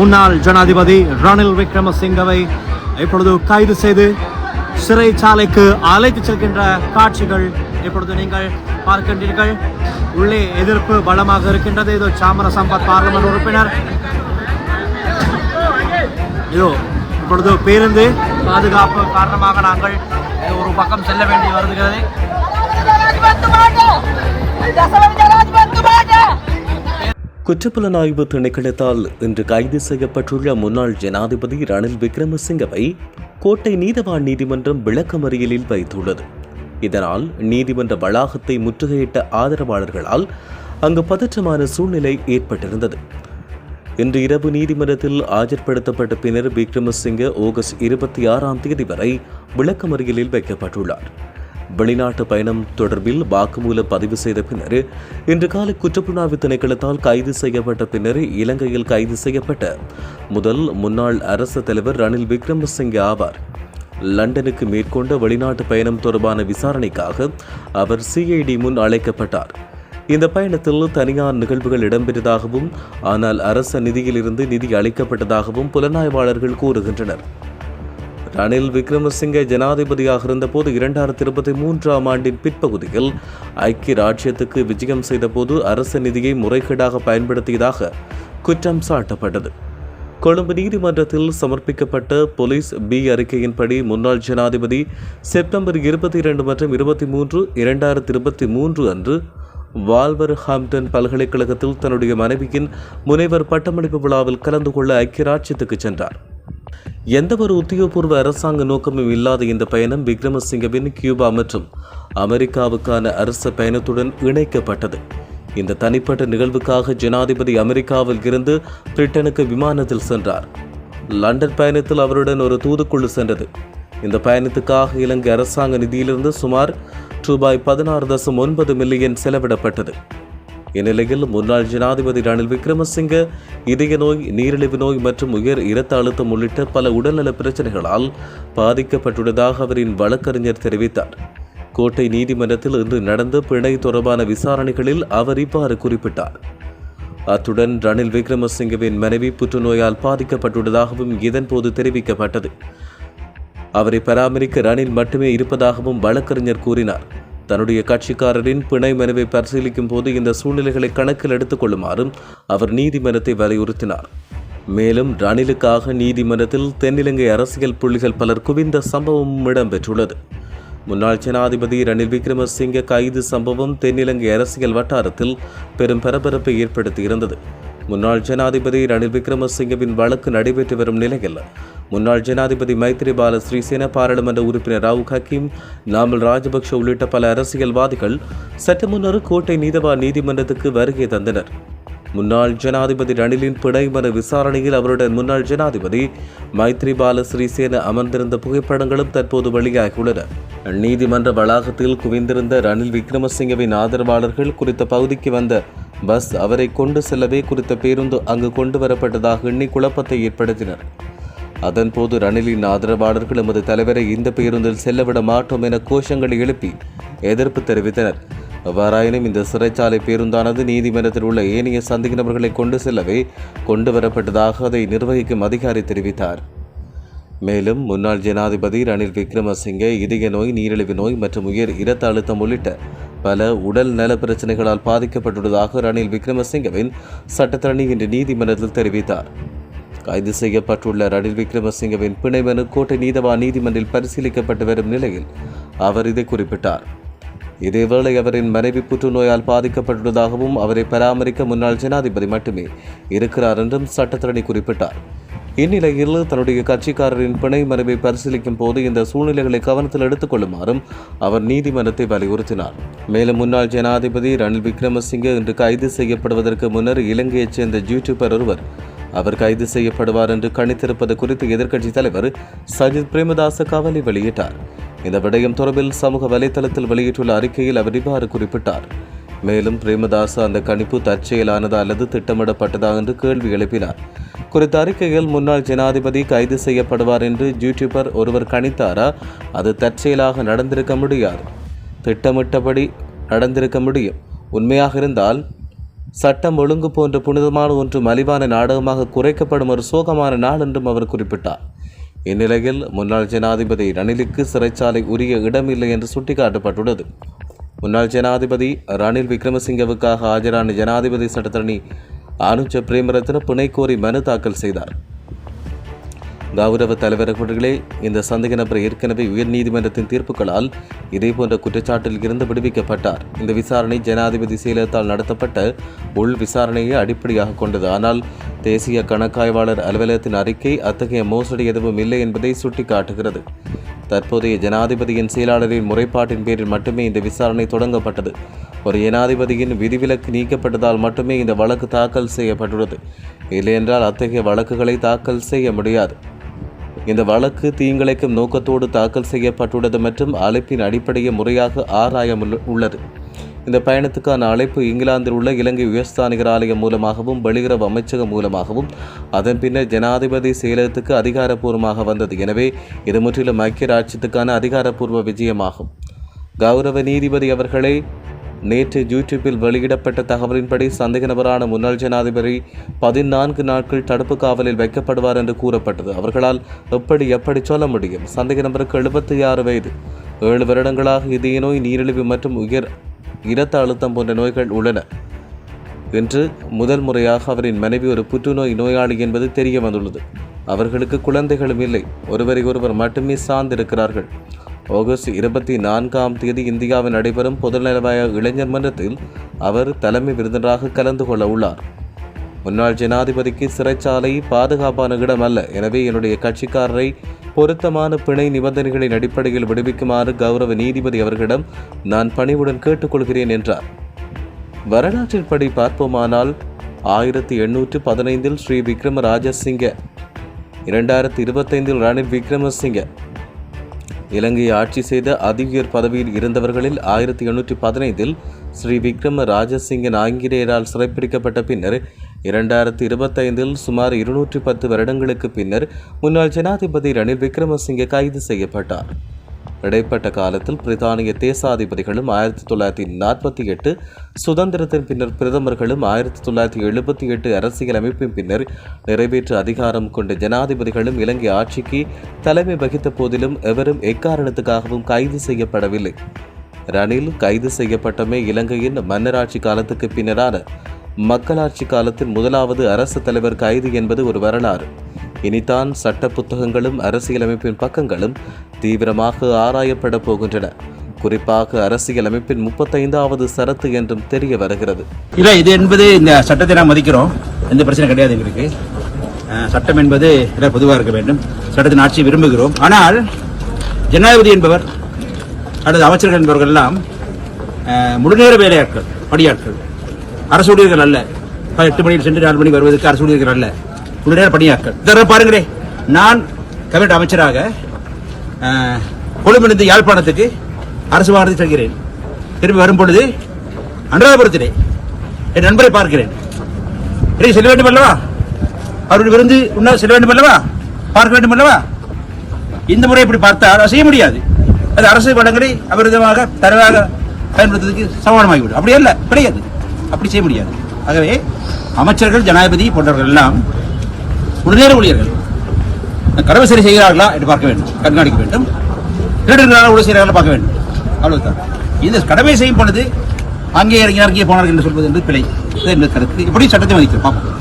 முன்னாள் ஜனாதிபதி ரணில் விக்ரமசிங்கவை இப்பொழுது கைது செய்து சிறைச்சாலைக்கு அழைத்து செல்கின்ற காட்சிகள் இப்பொழுது நீங்கள் பார்க்கின்றீர்கள். உள்ளே எதிர்ப்பு பலமாக இருக்கின்றது. இது சாமர சம்பத் பார்லமெண்ட் உறுப்பினர். இதோ இப்பொழுது பேருந்து பாதுகாப்பு காரணமாக நாங்கள் ஒரு பக்கம் செல்ல வேண்டி வருகிறது. குற்றப்புலனாய்வு திணைக்களத்தால் இன்று கைது செய்யப்பட்டுள்ள முன்னாள் ஜனாதிபதி ரணில் விக்ரமசிங்கவை கோட்டை நீதவான் நீதிமன்றம் விளக்கமறியலில் வைத்துள்ளது. இதனால் நீதிமன்ற வளாகத்தை முற்றுகையிட்ட ஆதரவாளர்களால் அங்கு பதற்றமான சூழ்நிலை ஏற்பட்டிருந்தது. இன்று இரவு நீதிமன்றத்தில் ஆஜர்படுத்தப்பட்ட பின்னர் விக்ரமசிங்க ஆகஸ்ட் இருபத்தி ஆறாம் தேதி வரை விளக்கமறியலில் வைக்கப்பட்டுள்ளார். வெளிநாட்டு பயணம் தொடர்பில் வாக்குமூலம் பதிவு செய்த பின்னர் இன்று காலை குற்றப்புலனாய்வு திணைக்களத்தால் கைது செய்யப்பட்ட பின்னர் இலங்கையில் கைது செய்யப்பட்ட முதல் முன்னாள் அரசு தலைவர் ரணில் விக்ரமசிங்கே ஆவார். லண்டனுக்கு மேற்கொண்ட வெளிநாட்டு பயணம் தொடர்பான விசாரணைக்காக அவர் சிஐடி முன் அழைக்கப்பட்டார். இந்த பயணத்தில் தனியார் நிகழ்வுகள் இடம்பெற்றதாகவும் ஆனால் அரச நிதியிலிருந்து நிதி அளிக்கப்பட்டதாகவும் புலனாய்வாளர்கள் கூறுகின்றனர். ரணில் விக்ரமசிங்க ஜனாதிபதியாக இருந்தபோது இரண்டாயிரத்தி இருபத்தி மூன்றாம் ஆண்டின் பிற்பகுதியில் ஐக்கிய ராஜ்யத்துக்கு விஜயம் செய்தபோது அரசு நிதியை முறைகேடாக பயன்படுத்தியதாக குற்றம் சாட்டப்பட்டது. கொழும்பு நீதிமன்றத்தில் சமர்ப்பிக்கப்பட்ட போலீஸ் பி அறிக்கையின்படி முன்னாள் ஜனாதிபதி செப்டம்பர் இருபத்தி இரண்டு மற்றும் இருபத்தி மூன்று இரண்டாயிரத்தி இருபத்தி மூன்று அன்று வால்வர் ஹாம்டன் பல்கலைக்கழகத்தில் தன்னுடைய மனைவியின் முனைவர் பட்டமளிப்பு விழாவில் கலந்து கொள்ள ஐக்கிய ராஜ்யத்துக்கு சென்றார். எந்தவொரு உத்தியோகபூர்வ அரசாங்க நோக்கமும் இல்லாத இந்த பயணம் விக்ரமசிங்கவின் கியூபா மற்றும் அமெரிக்காவுக்கான அரச பயணத்துடன் இணைக்கப்பட்டது. இந்த தனிப்பட்ட நிகழ்வுக்காக ஜனாதிபதி அமெரிக்காவில் இருந்து பிரிட்டனுக்கு விமானத்தில் சென்றார். லண்டன் பயணத்தில் அவருடன் ஒரு தூதுக்குழு சென்றது. இந்த பயணத்துக்காக இலங்கை அரசாங்க நிதியிலிருந்து சுமார் ரூபாய் பதினாறு தசம் ஒன்பது மில்லியன் செலவிடப்பட்டது. இந்நிலையில் முன்னாள் ஜனாதிபதி ரணில் விக்ரமசிங்க இதய நோய் நீரிழிவு நோய் மற்றும் உயர் இரத்த அழுத்தம் உள்ளிட்ட பல உடல்நல பிரச்சனைகளால் பாதிக்கப்பட்டுள்ளதாக அவரின் வழக்கறிஞர் தெரிவித்தார். கோட்டை நீதிமன்றத்தில் இன்று நடந்த பிணை தொடர்பான விசாரணைகளில் அவர் இவ்வாறு குறிப்பிட்டார். அத்துடன் ரணில் விக்ரமசிங்கவின் மனைவி புற்றுநோயால் பாதிக்கப்பட்டுள்ளதாகவும் இதன்போது தெரிவிக்கப்பட்டது. அவரை பராமரிக்க ரணில் மட்டுமே இருப்பதாகவும் வழக்கறிஞர் கூறினார். தன்னுடைய கட்சிக்காரரின் பிணை மனுவை பரிசீலிக்கும் போது இந்த சூழ்நிலைகளை கணக்கில் எடுத்துக் கொள்ளுமாறும் அவர் நீதிமன்றத்தை வலியுறுத்தினார். மேலும் ரணிலுக்காக நீதிமன்றத்தில் தென்னிலங்கை அரசியல் புள்ளிகள் பலர் குவிந்த சம்பவமும் இடம்பெற்றுள்ளது. முன்னாள் ஜனாதிபதி ரணில் விக்ரமசிங்க கைது சம்பவம் தென்னிலங்கை அரசியல் வட்டாரத்தில் பெரும் பரபரப்பை ஏற்படுத்தியிருந்தது. முன்னாள் ஜனாதிபதி ரணில் விக்ரமசிங்கவின் வழக்கு நடைபெற்று வரும் நிலையில் முன்னாள் ஜனாதிபதி மைத்ரிபால ஸ்ரீசேன பாராளுமன்ற உறுப்பினர் ராவ் ஹக்கீம் நாமல் ராஜபக்ஷ உள்ளிட்ட பல அரசியல்வாதிகள் சற்று முன்னர் கோட்டை நீதவா நீதிமன்றத்துக்கு வருகை தந்தனர். முன்னாள் ஜனாதிபதி ரணிலின் பிணைமன விசாரணையில் அவருடன் முன்னாள் ஜனாதிபதி மைத்ரிபால ஸ்ரீசேன அமர்ந்திருந்த புகைப்படங்களும் தற்போது வெளியாகியுள்ளன. நீதிமன்ற வளாகத்தில் குவிந்திருந்த ரணில் விக்ரமசிங்கவின் ஆதரவாளர்கள் குறித்த பகுதிக்கு வந்த பஸ் அவரை கொண்டு செல்லவே குறித்த பேருந்து அங்கு கொண்டு வரப்பட்டதாக எண்ணி குழப்பத்தை ஏற்படுத்தினர். அதன்போது ரணிலின் ஆதரவாளர்கள் எமது தலைவரை இந்த பேருந்தில் செல்லவிட மாட்டோம் என கோஷங்களை எழுப்பி எதிர்ப்பு தெரிவித்தனர். எவ்வாறாயினும் இந்த சிறைச்சாலை பேருந்தானது நீதிமன்றத்தில் உள்ள ஏனைய சந்தேக நபர்களை கொண்டு செல்லவே கொண்டு வரப்பட்டதாக அதை நிர்வகிக்கும் அதிகாரி தெரிவித்தார். மேலும் முன்னாள் ஜனாதிபதி ரணில் விக்ரமசிங்கே இதய நோய் நீரிழிவு நோய் மற்றும் உயர் இரத்த அழுத்தம் உள்ளிட்ட பல உடல் நல பிரச்சனைகளால் பாதிக்கப்பட்டுள்ளதாக ரணில் விக்ரமசிங்கவின் சட்டத்தரணி இன்று நீதிமன்றத்தில் தெரிவித்தார். கைது செய்யப்பட்டுள்ள ரணில் விக்ரமசிங்கவின் பிணை மனு கோட்டை நீதவான் நீதிமன்றில் பரிசீலிக்கப்பட்டு வரும் நிலையில் அவர் இதை குறிப்பிட்டார். இதேவேளை அவரின் மனைவி புற்றுநோயால் பாதிக்கப்பட்டுள்ளதாகவும் அவரை பராமரிக்க முன்னாள் ஜனாதிபதி மட்டுமே இருக்கிறார் என்றும் சட்டத்தரணி குறிப்பிட்டார். இந்நிலையில் தன்னுடைய கட்சிக்காரரின் பிணை மனுவை பரிசீலிக்கும் போது இந்த சூழ்நிலைகளை கவனத்தில் எடுத்துக் கொள்ளுமாறும் அவர் நீதிமன்றத்தை வலியுறுத்தினார். மேலும் முன்னாள் ஜனாதிபதி ரணில் விக்ரமசிங்கே இன்று கைது செய்யப்படுவதற்கு முன்னர் இலங்கையைச் சேர்ந்த யூடியூபர் ஒருவர் அவர் கைது செய்யப்படுவார் என்று கணித்திருப்பது குறித்து எதிர்க்கட்சித் தலைவர் சஜித் பிரேமதாச கவலை வெளியிட்டார். இந்த விடயம் தொடர்பில் சமூக வலைதளத்தில் வெளியிட்டுள்ள அறிக்கையில் அவர் இவ்வாறு குறிப்பிட்டார். மேலும் பிரேமதாச அந்த கணிப்பு தற்செயலானதா அல்லது திட்டமிடப்பட்டதா என்று கேள்வி எழுப்பினார். குறித்த அறிக்கையில் முன்னாள் ஜனாதிபதி கைது செய்யப்படுவார் என்று யூடியூபர் ஒருவர் கணித்தாரா? அது தற்செயலாக நடந்திருக்க முடியாது. திட்டமிட்டபடி நடந்திருக்க முடியும். உண்மையாக இருந்தால் சட்டம் ஒழுங்கு போன்ற புனிதமான ஒன்று மலிவான நாடகமாக குறைக்கப்படும் ஒரு சோகமான நாள் என்றும் அவர் குறிப்பிட்டார். இந்நிலையில் முன்னாள் ஜனாதிபதி ரணிலுக்கு சிறைச்சாலை உரிய இடமில்லை என்று சுட்டிக்காட்டப்பட்டுள்ளது. முன்னாள் ஜனாதிபதி ரணில் விக்ரமசிங்கவுக்காக ஆஜரான ஜனாதிபதி சட்டத்தரணி அனுஜ பிரேமரத்ன பிணை கோரி மனு தாக்கல் செய்தார். கௌரவ தலைவர் அவர்களே இந்த சந்தேக நபர் ஏற்கனவே உயர்நீதிமன்றத்தின் தீர்ப்புகளால் இதேபோன்ற குற்றச்சாட்டில் இருந்து விடுவிக்கப்பட்டார். இந்த விசாரணை ஜனாதிபதி செயலகத்தால் நடத்தப்பட்ட உள் விசாரணையை அடிப்படையாக கொண்டது. ஆனால் தேசிய கணக்காய்வாளர் அலுவலகத்தின் அறிக்கை அத்தகைய மோசடி எதுவும் இல்லை என்பதை சுட்டிக்காட்டுகிறது. தற்போதைய ஜனாதிபதியின் செயலாளரின் முறைப்பாட்டின் பேரில் மட்டுமே இந்த விசாரணை தொடங்கப்பட்டது. ஒரு ஜனாதிபதியின் விதிவிலக்கு நீக்கப்பட்டதால் மட்டுமே இந்த வழக்கு தாக்கல் செய்யப்பட்டுள்ளது. இல்லையென்றால் அத்தகைய வழக்குகளை தாக்கல் செய்ய முடியாது. இந்த வழக்கு தீங்கிழைக்கும் நோக்கத்தோடு தாக்கல் செய்யப்பட்டுள்ளது மற்றும் அழைப்பின் அடிப்படையை முறையாக ஆராய உள்ளது. இந்த பயணத்துக்கான அழைப்பு இங்கிலாந்தில் உள்ள இலங்கை உயர்ஸ்தானிகர் ஆலயம் மூலமாகவும் வெளியுறவு அமைச்சகம் மூலமாகவும் அதன் பின்னர் ஜனாதிபதி செயலகத்துக்கு அதிகாரப்பூர்வமாக வந்தது. எனவே இது முற்றிலும் ஐக்கிய ராஜ்யத்துக்கான அதிகாரப்பூர்வ விஜயமாகும். கௌரவ நீதிபதி அவர்களே நேற்று யூடியூப்பில் வெளியிடப்பட்ட தகவலின்படி சந்தேக நபரான முன்னாள் ஜனாதிபதி பதினான்கு நாட்கள் தடுப்பு காவலில் வைக்கப்படுவார் என்று கூறப்பட்டது. அவர்களால் எப்படி எப்படி சொல்ல முடியும்? சந்தேக நபருக்கு எழுபத்தி ஆறு வயது. ஏழு வருடங்களாக இதய நோய் நீரிழிவு மற்றும் உயர் இரத்த அழுத்தம் போன்ற நோய்கள் உள்ளன. என்று முதல் முறையாக அவரின் மனைவி ஒரு புற்றுநோய் நோயாளி என்பது தெரிய வந்துள்ளது. அவர்களுக்கு குழந்தைகளும் இல்லை. ஒருவரை ஒருவர் மட்டுமே சார்ந்திருக்கிறார்கள். ஆகஸ்ட் இருபத்தி நான்காம் தேதி இந்தியாவில் நடைபெறும் பொதுநலவாய இளைஞர் மன்றத்தில் அவர் தலைமை விருந்தினராக கலந்து கொள்ள உள்ளார். முன்னாள் ஜனாதிபதிக்கு சிறைச்சாலை பாதுகாப்பான இடம் அல்ல. எனவே என்னுடைய கட்சிக்காரரை பொருத்தமான பிணை நிபந்தனைகளின் அடிப்படையில் விடுவிக்குமாறு கௌரவ நீதிபதி அவர்களிடம் நான் பணிவுடன் கேட்டுக்கொள்கிறேன் என்றார். வரலாற்றின்படி பார்ப்போமானால் ஆயிரத்தி எண்ணூற்று பதினைந்தில் ஸ்ரீ விக்ரம ராஜசிங்க இரண்டாயிரத்தி இருபத்தைந்தில் ரணில் விக்ரமசிங்க இலங்கையை ஆட்சி செய்த அதிஉயர் பதவியில் இருந்தவர்களில் ஆயிரத்தி எண்ணூற்றி பதினைந்தில் ஸ்ரீ விக்ரம ராஜசிங்கின் ஆங்கிலேயரால் சிறைப்பிடிக்கப்பட்ட பின்னர் இரண்டாயிரத்தி இருபத்தைந்தில் சுமார் இருநூற்றி பத்து வருடங்களுக்கு பின்னர் முன்னாள் ஜனாதிபதி ரணில் விக்ரமசிங்கே கைது செய்யப்பட்டார். இடைப்பட்ட காலத்தில் பிரித்தானிய தேசாதிபதிகளும் ஆயிரத்தி தொள்ளாயிரத்தி நாற்பத்தி எட்டு சுதந்திரத்தின் பின்னர் பிரதமர்களும் ஆயிரத்தி தொள்ளாயிரத்தி எழுபத்தி எட்டு அரசியல் அமைப்பின் பின்னர் நிறைவேற்று அதிகாரம் கொண்ட ஜனாதிபதிகளும் இலங்கை ஆட்சிக்கு தலைமை வகித்த போதிலும் எவரும் எக்காரணத்துக்காகவும் கைது செய்யப்படவில்லை. ரணில் கைது செய்யப்பட்டமே இலங்கையின் மன்னராட்சி காலத்துக்கு பின்னரான மக்களாட்சி காலத்தின் முதலாவது அரசு தலைவர் கைது என்பது ஒரு வரலாறு. இனிதான் சட்ட புத்தகங்களும் அரசியலமைப்பின் பக்கங்களும் தீவிரமாக ஆராயப்பட போகின்றன. குறிப்பாக அரசியலமைப்பின் முப்பத்தைந்தாவது சரத்து என்றும் தெரிய வருகிறது. இல்லை இது என்பது இந்த சட்டத்தை நாம் மதிக்கிறோம். எந்த பிரச்சனை கிடையாது எங்களுக்கு. சட்டம் என்பது பொதுவாக இருக்க வேண்டும். சட்டத்தின் ஆட்சியை விரும்புகிறோம். ஆனால் ஜனாதிபதி என்பவர் அல்லது அமைச்சர்கள் என்பவர்கள் எல்லாம் முழுநேர வேலையாட்கள் பணியாட்கள். அரசு ஊழியர்கள் அல்ல. எட்டு மணியில் சென்று நாலு மணி வருவதற்கு அரசு ஊழியர்கள் அல்ல. முழுநேர பணியாக்கள் இதெல்லாம் பாருங்களேன் நான் கபினட் அமைச்சராக கொழும்பிலிருந்து யாழ்ப்பாணத்துக்கு அரசு வாகனத்தில் செல்கிறேன். திரும்பி வரும் பொழுது அனுராதபுரத்திலே என் நண்பரை பார்க்கிறேன். இடையே செல்ல வேண்டும் அல்லவா? அவருடைய விருந்து உண்ண செல்ல வேண்டும் அல்லவா? பார்க்க வேண்டும் அல்லவா? இந்த முறை இப்படி பார்த்தால் செய்ய முடியாது. அது அரசு வளங்களை அபரிதமாக தரவாக பயன்படுத்துவதற்கு சமானமாகிவிடும். அப்படி அல்ல கிடையாது. அப்படி செய்ய முடியாது. ஆகவே அமைச்சர்கள் ஜனாதிபதி போன்றவர்கள் எல்லாம் உடனே ஊழியர்கள். கடமை சரி செய்கிறார்களா என்று பார்க்க வேண்டும். கண்காணிக்க வேண்டும். திருடுகிறார்களா உடல் செய்கிறார்களா பார்க்க வேண்டும். அவ்வளவுதான். இந்த கடமை செய்யும் பொழுது அங்கே இறங்கி அங்கே போனார்கள் என்று சொல்வது என்று பிழை. இது என்பது கருத்து. இப்படி சட்டத்தை மதிக்கிறோம். பார்ப்போம்.